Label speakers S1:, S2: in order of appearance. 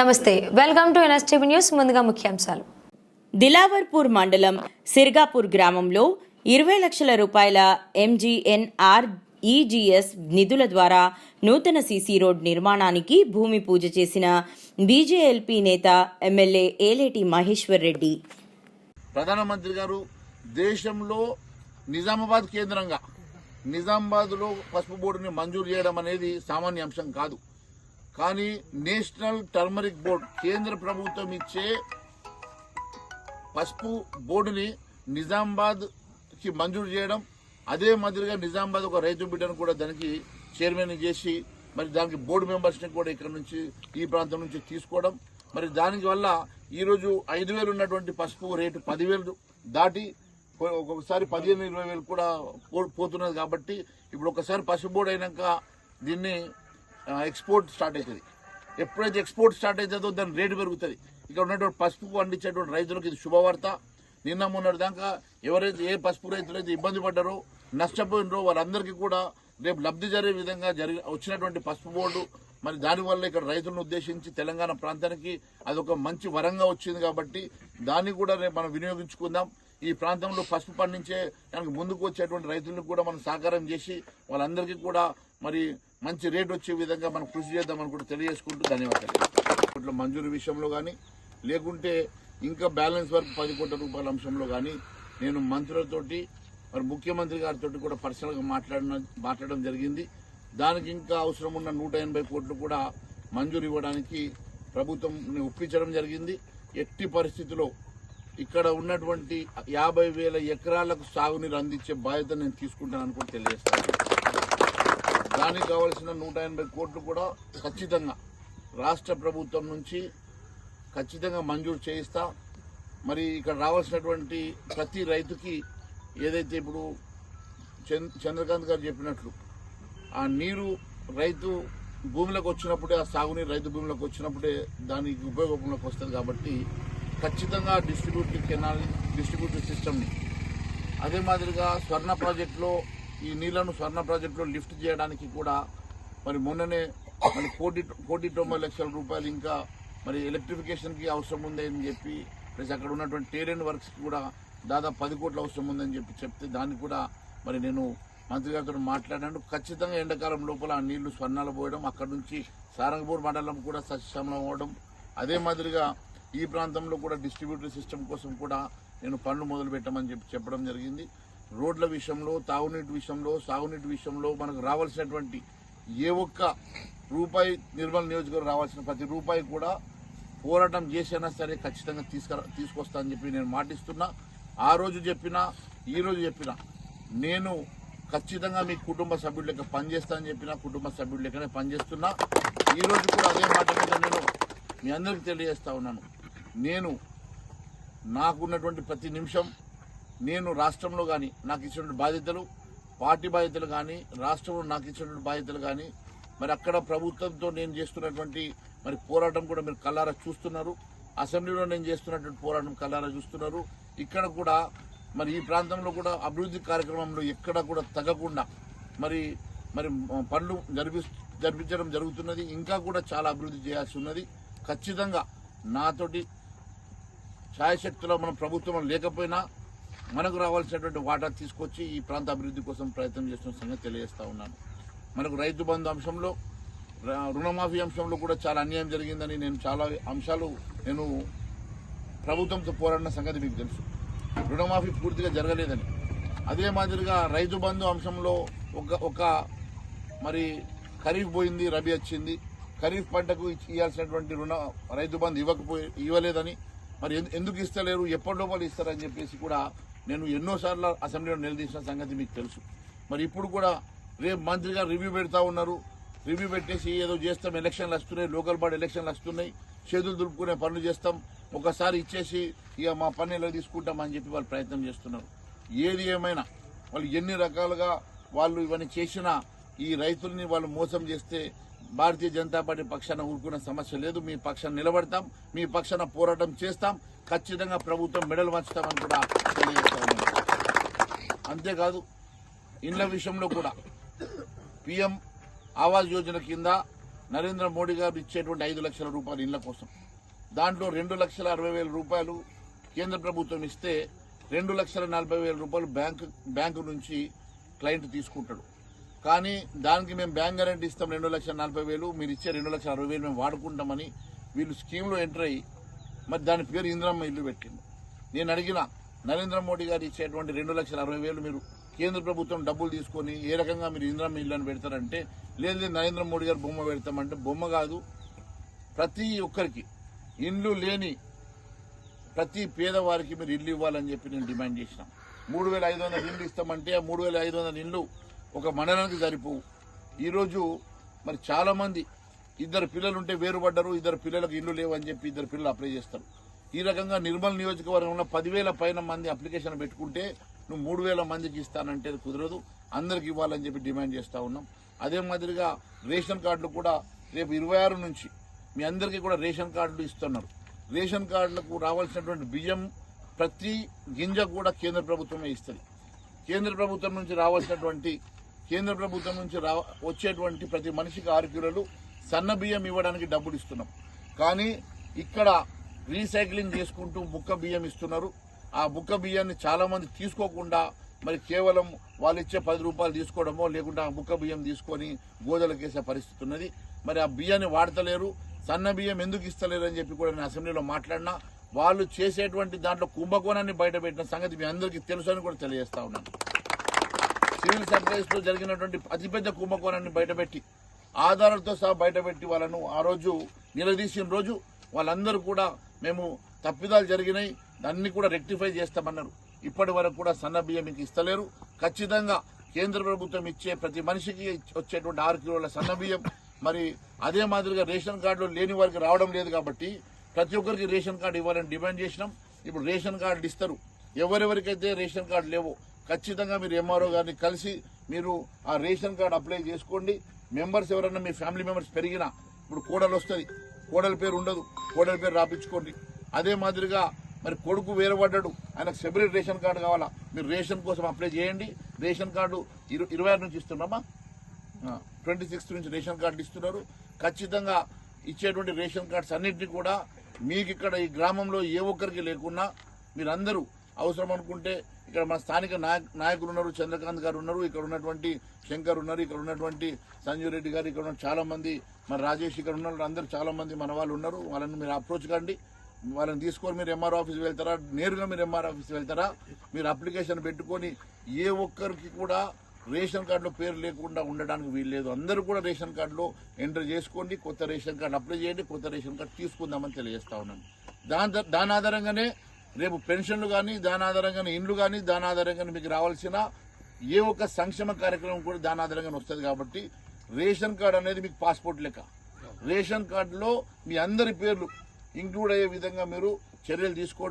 S1: నమస్తే welcome to NSTV news ముందుగా ముఖ్యాంశాలు.
S2: దిలావర్పూర్ మండలం సిర్గాపూర్ గ్రామంలో ఇరవై లక్షల రూపాయల ఎంజీఎన్ఆర్ ఈజీఎస్ నిధుల ద్వారా నూతన సీసీ రోడ్ నిర్మాణానికి భూమి పూజ చేసిన బీజేఎల్పీ నేత ఎమ్మెల్యే ఏలేటి మహేశ్వర్ రెడ్డి.
S3: ప్రధానమంత్రి గారు దేశంలో నిజామాబాద్ కేంద్రంగా నిజామాబాద్లో పసుపు బోర్డుని మంజూరు చేయడం అనేది సామాన్య అంశం కాదు. కానీ నేషనల్ టర్మరిక్ బోర్డు కేంద్ర ప్రభుత్వం ఇచ్చే పసుపు బోర్డుని నిజామాబాద్కి మంజూరు చేయడం అదే మాదిరిగా నిజామాబాద్ ఒక రైతు బిడ్డను కూడా దానికి చైర్మన్ చేసి మరి దానికి బోర్డు మెంబర్స్ని కూడా ఇక్కడ నుంచి ఈ ప్రాంతం నుంచి తీసుకోవడం మరి దానికి వల్ల ఈరోజు ఐదు వేలు ఉన్నటువంటి పసుపు రేటు పదివేలు దాటి ఒక్కొక్కసారి పదిహేను ఇరవై వేలు కూడా పోతున్నది కాబట్టి ఇప్పుడు ఒకసారి పసుపు బోర్డు అయినాక దీన్ని ఎక్స్పోర్ట్ స్టార్ట్ అవుతుంది. ఎప్పుడైతే ఎక్స్పోర్ట్ స్టార్ట్ అవుతుందో దాని రేటు పెరుగుతుంది. ఇక్కడ ఉన్నటువంటి పసుపు పండించేటువంటి రైతులకు ఇది శుభవార్త. నిన్న మొన్నటి దాకా ఎవరైతే ఏ పసుపు రైతులైతే ఇబ్బంది పడ్డారో నష్టపోయినరో వాళ్ళందరికీ కూడా రేపు లబ్ధి జరిగే విధంగా జరిగి వచ్చినటువంటి పసుపు బోర్డు మరి దానివల్ల ఇక్కడ రైతులను ఉద్దేశించి తెలంగాణ ప్రాంతానికి అదొక మంచి వరంగా వచ్చింది కాబట్టి దాన్ని కూడా రేపు మనం వినియోగించుకుందాం. ఈ ప్రాంతంలో పసుపు పండించే దానికి ముందుకు వచ్చేటువంటి రైతులకు కూడా మనం సహకారం చేసి వాళ్ళందరికీ కూడా మరి మంచి రేట్ వచ్చే విధంగా మనం కృషి చేద్దామని కూడా తెలియజేసుకుంటూ ధన్యవాదాలు. కోట్ల మంజూరు విషయంలో కానీ లేకుంటే ఇంకా బ్యాలెన్స్ వరకు పది కోట్ల రూపాయల అంశంలో కానీ నేను మంత్రులతోటి మరి ముఖ్యమంత్రి గారితో కూడా పర్సనల్గా మాట్లాడిన మాట్లాడడం జరిగింది. దానికి ఇంకా అవసరం ఉన్న నూట ఎనభై కోట్లు కూడా మంజూరు ఇవ్వడానికి ప్రభుత్వం ఒప్పించడం జరిగింది. ఎట్టి పరిస్థితిలో ఇక్కడ ఉన్నటువంటి యాభై వేల ఎకరాలకు సాగునీరు అందించే బాధ్యత నేను తీసుకుంటానని కూడా తెలియజేస్తాను. దానికి కావలసిన నూట ఎనభై కోట్లు కూడా ఖచ్చితంగా రాష్ట్ర ప్రభుత్వం నుంచి ఖచ్చితంగా మంజూరు చేయిస్తా. మరి ఇక్కడ రావాల్సినటువంటి ప్రతి రైతుకి ఏదైతే ఇప్పుడు చంద్- చంద్రకాంత్ గారు చెప్పినట్లు ఆ నీరు రైతు భూమిలోకి వచ్చినప్పుడే ఆ సాగునీరు రైతు భూమిలోకి వచ్చినప్పుడే దానికి ఉపయోగంలోకి వస్తుంది కాబట్టి ఖచ్చితంగా డిస్ట్రిబ్యూటివ్ కెనాల్ డిస్ట్రిబ్యూటివ్ సిస్టమ్ని అదే మాదిరిగా స్వర్ణ ప్రాజెక్టులో ఈ నీళ్ళను స్వర్ణ ప్రాజెక్టులో లిఫ్ట్ చేయడానికి కూడా మరి మొన్ననే మరి కోటి కోటి తొంభై లక్షల రూపాయలు ఇంకా మరి ఎలక్ట్రిఫికేషన్కి అవసరం ఉంది అని చెప్పి ప్లస్ అక్కడ ఉన్నటువంటి టేరెన్ వర్క్స్కి కూడా దాదాపు పది కోట్ల అవసరం ఉందని చెప్పి చెప్తే దాన్ని కూడా మరి నేను మంత్రి గారితో మాట్లాడాను ఖచ్చితంగా ఎండాకాలం లోపల ఆ నీళ్ళు స్వర్ణాలు పోయడం అక్కడ నుంచి సారంగపూర్ మండలం కూడా సస్యశ్యామలం అవ్వడం. అదే మాదిరిగా ఈ ప్రాంతంలో కూడా డిస్ట్రిబ్యూటరీ సిస్టమ్ కోసం కూడా నేను పనులు మొదలు పెట్టమని చెప్పి చెప్పడం జరిగింది. రోడ్ల విషయంలో తాగునీటి విషయంలో సాగునీటి విషయంలో మనకు రావాల్సినటువంటి ఏ ఒక్క రూపాయి నిర్మల్ నియోజకవర్గం రావాల్సిన ప్రతి రూపాయి కూడా పోరాటం చేసైనా సరే ఖచ్చితంగా తీసుకురా తీసుకొస్తా అని చెప్పి నేను మాటిస్తున్నా. ఆ రోజు చెప్పినా ఈ రోజు చెప్పినా నేను ఖచ్చితంగా మీ కుటుంబ సభ్యుల లెక్క పనిచేస్తా అని చెప్పిన కుటుంబ సభ్యుల లెక్కనే పనిచేస్తున్నా. ఈ రోజు కూడా అదే మాట నేను మీ అందరికీ తెలియజేస్తా ఉన్నాను. నేను నాకున్నటువంటి ప్రతి నిమిషం నేను రాష్ట్రంలో కానీ నాకు ఇచ్చినటువంటి బాధ్యతలు పార్టీ బాధ్యతలు కానీ రాష్ట్రంలో నాకు ఇచ్చినటువంటి బాధ్యతలు కానీ మరి అక్కడ ప్రభుత్వంతో నేను చేస్తున్నటువంటి మరి పోరాటం కూడా మీరు కల్లారా చూస్తున్నారు. అసెంబ్లీలో నేను చేస్తున్నటువంటి పోరాటం కల్లారా చూస్తున్నారు. ఇక్కడ కూడా మరి ఈ ప్రాంతంలో కూడా అభివృద్ధి కార్యక్రమంలో ఎక్కడ కూడా తగ్గకుండా మరి మరి పనులు జరిపి జరిపించడం జరుగుతున్నది. ఇంకా కూడా చాలా అభివృద్ధి చేయాల్సి ఉన్నది. ఖచ్చితంగా నాతోటి ఛాయశక్తిలో మన ప్రభుత్వం లేకపోయినా మనకు రావాల్సినటువంటి వాటా తీసుకొచ్చి ఈ ప్రాంత అభివృద్ధి కోసం ప్రయత్నం చేస్తున్న సంగతి తెలియజేస్తా ఉన్నాను. మనకు రైతు బంధు అంశంలో రుణమాఫీ అంశంలో కూడా చాలా అన్యాయం జరిగిందని నేను చాలా అంశాలు నేను ప్రభుత్వంతో పోరాడిన సంగతి మీకు తెలుసు. రుణమాఫీ పూర్తిగా జరగలేదని. అదే మాదిరిగా రైతు బంధు అంశంలో ఒక ఒక మరి ఖరీఫ్ పోయింది రబీ వచ్చింది. ఖరీఫ్ పంటకు ఇవ్వాల్సినటువంటి రుణ రైతు బంధు ఇవ్వకపోయి ఇవ్వలేదని. మరి ఎందు- ఎందుకు ఇస్తలేరు ఎప్పటి లోపల ఇస్తారని చెప్పేసి కూడా నేను ఎన్నోసార్లు అసెంబ్లీలో నిలదీసిన సంగతి మీకు తెలుసు. మరి ఇప్పుడు కూడా రేపు మంత్రిగా రివ్యూ పెడతా ఉన్నారు. రివ్యూ పెట్టేసి ఏదో చేస్తాం ఎలక్షన్లు వస్తున్నాయి లోకల్ బాడీ ఎలక్షన్లు వస్తున్నాయి. చేతులు దులుపుకునే పనులు చేస్తాం. ఒకసారి ఇచ్చేసి ఇక మా పని ఎలా తీసుకుంటాం అని చెప్పి వాళ్ళు ప్రయత్నం చేస్తున్నారు. ఏది ఏమైనా వాళ్ళు ఎన్ని రకాలుగా వాళ్ళు ఇవన్నీ చేసినా ఈ రైతుల్ని వాళ్ళు మోసం చేస్తే భారతీయ జనతా పార్టీ పక్షాన ఊరుకునే సమస్య లేదు. మీ పక్షాన నిలబడతాం. మీ పక్షాన పోరాటం చేస్తాం. ఖచ్చితంగా ప్రభుత్వం మెడలు వంచుతామని కూడా తెలియజేస్తా అంతేకాదు ఇండ్ల విషయంలో కూడా పిఎం ఆవాస్ యోజన కింద నరేంద్ర మోడీ గారు ఇచ్చేటువంటి ఐదు లక్షల రూపాయలు ఇండ్ల కోసం. దాంట్లో రెండు లక్షల అరవై వేల రూపాయలు కేంద్ర ప్రభుత్వం ఇస్తే రెండు లక్షల నలభై వేల రూపాయలు బ్యాంకు బ్యాంకు నుంచి క్లయింట్ తీసుకుంటాడు. కానీ దానికి మేము బ్యాంక్ గ్యారెంటీ ఇస్తాం రెండు లక్షల నలభై వేలు. మీరు ఇచ్చే రెండు లక్షల అరవై వేలు మేము వాడుకుంటామని వీళ్ళు స్కీమ్లో ఎంటర్ అయ్యి మరి దాని పేరు ఇందిరమ్మ ఇల్లు పెట్టింది నేను అడిగిన నరేంద్ర మోడీ గారు ఇచ్చేటువంటి రెండు లక్షల అరవై వేలు మీరు కేంద్ర ప్రభుత్వం డబ్బులు తీసుకొని ఏ రకంగా మీరు ఇందిరమ్మ ఇల్లు అని పెడతారంటే లేదు నరేంద్ర మోడీ గారు బొమ్మ పెడతామంటే బొమ్మ కాదు. ప్రతి ఒక్కరికి ఇండ్లు లేని ప్రతి పేదవారికి మీరు ఇల్లు ఇవ్వాలని చెప్పి నేను డిమాండ్ చేసినాం. మూడు వేల ఐదు వందల ఇల్లు ఇస్తామంటే ఆ మూడు వేల ఐదు వందల ఇల్లు ఒక మండలానికి సరిపోవు. ఈరోజు మరి చాలా మంది ఇద్దరు పిల్లలు ఉంటే వేరుపడ్డరు ఇద్దరు పిల్లలకు ఇల్లు లేవని చెప్పి ఇద్దరు పిల్లలు అప్లై చేస్తారు. ఈ రకంగా నిర్మల్ నియోజకవర్గంలో పదివేల పైన మంది అప్లికేషన్ పెట్టుకుంటే నువ్వు మూడు వేల మందికి ఇస్తానంటే అది కుదరదు. అందరికి ఇవ్వాలని చెప్పి డిమాండ్ చేస్తూ ఉన్నాం. అదే మాదిరిగా రేషన్ కార్డులు కూడా రేపు ఇరవై ఆరు నుంచి మీ అందరికీ కూడా రేషన్ కార్డులు ఇస్తున్నారు. రేషన్ కార్డులకు రావాల్సినటువంటి బియ్యం ప్రతి గింజ కూడా కేంద్ర ప్రభుత్వమే ఇస్తుంది. కేంద్ర ప్రభుత్వం నుంచి రావాల్సినటువంటి కేంద్ర ప్రభుత్వం నుంచి రా వచ్చేటువంటి ప్రతి మనిషికి ఆరు కిలోలు సన్న బియ్యం ఇవ్వడానికి డబ్బులు ఇస్తున్నాం. కానీ ఇక్కడ రీసైక్లింగ్ చేసుకుంటూ ముక్క బియ్యం ఇస్తున్నారు. ఆ ముక్క బియ్యాన్ని చాలామంది తీసుకోకుండా మరి కేవలం వాళ్ళు ఇచ్చే పది రూపాయలు తీసుకోవడమో లేకుంటే ఆ ముక్క బియ్యం తీసుకొని గోదలకేసే పరిస్థితి ఉన్నది. మరి ఆ బియ్యాన్ని వాడతలేరు. సన్న బియ్యం ఎందుకు ఇస్తలేరు అని చెప్పి కూడా నేను అసెంబ్లీలో మాట్లాడినా. వాళ్ళు చేసేటువంటి దాంట్లో కుంభకోణాన్ని బయటపెట్టిన సంగతి మీ అందరికీ తెలుసు అని కూడా తెలియజేస్తా ఉన్నాను. సివిల్ సప్లైస్లో జరిగినటువంటి అతిపెద్ద కుంభకోణాన్ని బయటపెట్టి ఆధారాలతో సహా బయటపెట్టి వాళ్ళను ఆ రోజు నిలదీసిన రోజు వాళ్ళందరూ కూడా మేము తప్పిదాలు జరిగినాయి దాన్ని కూడా రెక్టిఫై చేస్తామన్నారు. ఇప్పటి వరకు కూడా సన్న బియ్యం మీకు ఇస్తలేరు. ఖచ్చితంగా కేంద్ర ప్రభుత్వం ఇచ్చే ప్రతి మనిషికి వచ్చేటువంటి ఆరు కిలోల సన్న బియ్యం మరి అదే మాదిరిగా రేషన్ కార్డులో లేని వారికి రావడం లేదు కాబట్టి ప్రతి ఒక్కరికి రేషన్ కార్డు ఇవ్వాలని డిమాండ్ చేసినాం. ఇప్పుడు రేషన్ కార్డులు ఇస్తారు. ఎవరెవరికైతే రేషన్ కార్డు లేవో ఖచ్చితంగా మీరు ఎంఆర్ఓ గారిని కలిసి మీరు ఆ రేషన్ కార్డు అప్లై చేసుకోండి. మెంబర్స్ ఎవరన్నా మీ ఫ్యామిలీ మెంబర్స్ పెరిగినా ఇప్పుడు కోడలు వస్తుంది. కోడల పేరు ఉండదు. కోడల పేరు రాపించుకోండి. అదే మాదిరిగా మరి కొడుకు వేరపడ్డాడు. ఆయనకు సెపరేట్ రేషన్ కార్డు కావాలా? మీరు రేషన్ కోసం అప్లై చేయండి. రేషన్ కార్డు ఇరు- ఇరవై ఆరు నుంచి ఇస్తున్నామా? ట్వంటీ సిక్స్త్ నుంచి రేషన్ కార్డు ఇస్తున్నారు. ఖచ్చితంగా ఇచ్చేటువంటి రేషన్ కార్డ్స్ అన్నింటినీ కూడా మీకు ఇక్కడ ఈ గ్రామంలో ఏ ఒక్కరికి లేకున్నా మీరందరూ అవసరం అనుకుంటే ఇక్కడ మన స్థానిక నాయకులు ఉన్నారు చంద్రకాంత్ గారు ఉన్నారు ఇక్కడ ఉన్నటువంటి శంకర్ ఉన్నారు ఇక్కడ ఉన్నటువంటి సంజీవ్ రెడ్డి గారు ఇక్కడ ఉన్న చాలా మంది మన రాజేష్ ఇక్కడ ఉన్నారు అందరూ చాలా మంది మన వాళ్ళు ఉన్నారు. వాళ్ళని మీరు అప్రోచ్ కండి. వాళ్ళని తీసుకొని మీరు ఎంఆర్ ఆఫీస్ వెళ్తారా? నేరుగా మీరు ఎంఆర్ ఆఫీస్ వెళ్తారా? మీరు అప్లికేషన్ పెట్టుకొని ఏ ఒక్కరికి కూడా రేషన్ కార్డులో పేరు లేకుండా ఉండడానికి వీల్లేదు. అందరూ కూడా రేషన్ కార్డులో ఎంటర్ చేసుకోండి కొత్త రేషన్ కార్డు అప్లై చేయండి కొత్త రేషన్ కార్డు తీసుకుందామని తెలియజేస్తా ఉన్నాను. దాని దాని ఆధారంగానే రేపు పెన్షన్లు కానీ దాని ఆధారంగా ఇండ్లు కానీ దాని ఆధారంగా మీకు రావాల్సిన ఏ ఒక్క సంక్షేమ కార్యక్రమం కూడా దాని ఆధారంగా వస్తుంది కాబట్టి రేషన్ కార్డు అనేది మీకు పాస్పోర్ట్ లెక్క. రేషన్ కార్డులో మీ అందరి పేర్లు ఇంక్లూడ్ అయ్యే విధంగా మీరు చర్యలు తీసుకోండి.